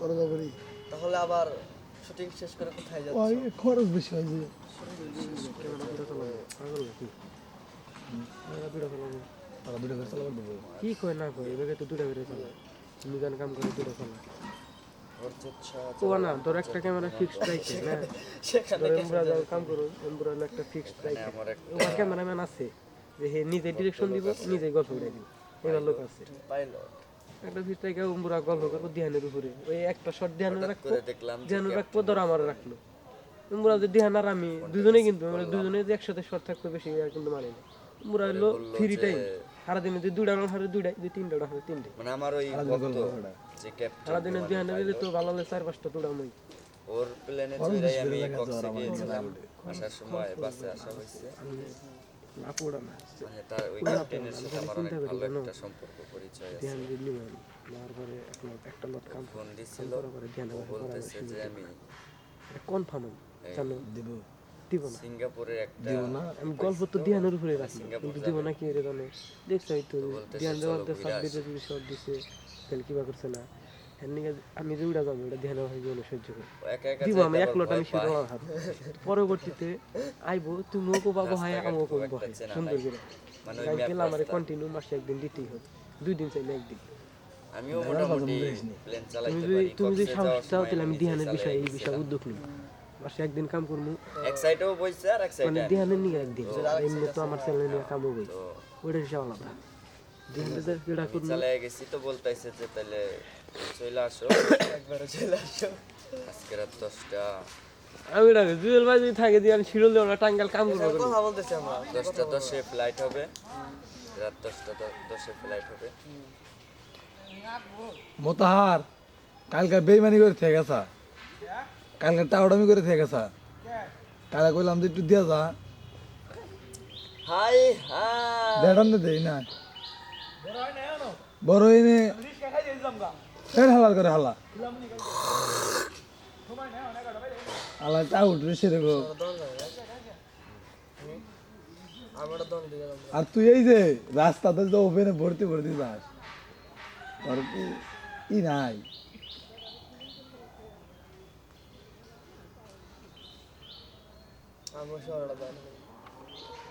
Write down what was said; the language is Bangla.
করা যাবে তাহলে আবার শুটিং শেষ করে কোথায় যাচ্ছ? ওই খরচ বেশি হয় যে। করে কি কয় না কয়? এভাবে তো দুটা বেড়ে চালায় মিজান কাম করে দুটা ও না তোর একটা ক্যামেরা ফিক্সড রাখছে না? সেখানে তোর এমরা যাও কাম করো হলো একটা ফিক্সড রাখছে ওর ক্যামেরাম্যান আছে যে হে নিজে ডিরেকশন দিব নিজে গল্প উড়াই দিব। এবার লোক আছে। পাইলট একটা ফিক্সড রাখে উমরা গল্প করব ধ্যানের উপরে। ওই একটা শট ধ্যান রাখব ধ্যান রাখব ধর আমার রাখল। উমরা যে ধ্যান আর আমি দুজনেই কিন্তু আমরা দুজনে যে একসাথে শট থাকব বেশি আর কিন্তু মানি না। উমরা হলো ফ্রি টাইম সারাদিনে যে দুইটা রাউন্ড হারে দুইটাই যে তিনটা রাউন্ড হারে তিনটে। মানে আমার ওই ভক্ত যে ক্যাপ্টেন সারাদিনে ধ্যান দিলে তো ভালো হলে চার পাঁচটা দুটা মই। ওর প্লেনে চড়াই আমি কক্সে গিয়েছিলাম। আসার সময় বাসে আসা হয়েছে। লাভ ওড়া না। মানে তার ওই ক্যাপ্টেনের সাথে আমার অনেক ভালো একটা সম্পর্ক পরিচয় আছে। ধ্যান দিলি মানে। নেওয়ার পরে এক লট একটা লট কাম ফোন দিছিল করার পরে ধ্যান ও বলতেছে যে আমি কনফার্ম জানো? দিব। দিব না। সিঙ্গাপুরের একটা আমি গল্প তো ধ্যানের উপরে রাখি কিন্তু দিব না কি রে জানো? দেখছ এই তো ধ্যান দেওয়ার দিছে তাহলে কিবা করছে না? আমি যে উড়া যাব এটা ধ্যান গেলে সহ্য করে। ও একা একা দিব আমি এক আবার লট ভয় আমি শুধু পায়। আমার হাত। পরবর্তীতে আইবো তুমিও কো বাবু হায় আমিও কো বহে চেনা সুন্দর করে। মানে আমার কন্টিনিউ মাসে একদিন দিতেই হবে। দুই দিন চাইলে একদিন। আমিও মোটামুটি প্লেন তুমি চালাইতে যদি পারি তুমি যদি সাহস চাও তাহলে আমি ধ্যানের বিষয়ে এই বিষয়ে উদ্যোগ নিব মাসে একদিন কাম করব। এক সাইডেও বইছে আর এক মানে ধ্যানের নিয়ে একদিন। এমনি তো আমার চ্যানেল নিয়ে কাম হবই ওইটা হিসাব আলাদা। চালাই গেছি তো বলতাইছে যে তাহলে চলে আসো। একবারে চলে আসো। আজকে রাত দশটা। আমি এটা জুয়েল ভাই যদি থাকে দিয়ে আমি শিরল দেবো না টাঙ্গাল কাম করব কথা বলতেছি আমরা। দশটা দশে ফ্লাইট হবে। রাত দশটা দশে ফ্লাইট হবে। মোতাহার কালকে বেইমানি করে থেকে গেছা। কালকে টাউডামি করে থেকে গেছা। কালকে কইলাম যে একটু দিয়া যা। High high. দেড়ান দেই না। বড় হইনে ফের হালার করে হালা। হালা টাউট রে সেরকম। আর তুই এই যে রাস্তাতে যে ওপেনে ভর্তি ভর্তি যাস, তোর কি ই নাই? আমরা বাইরে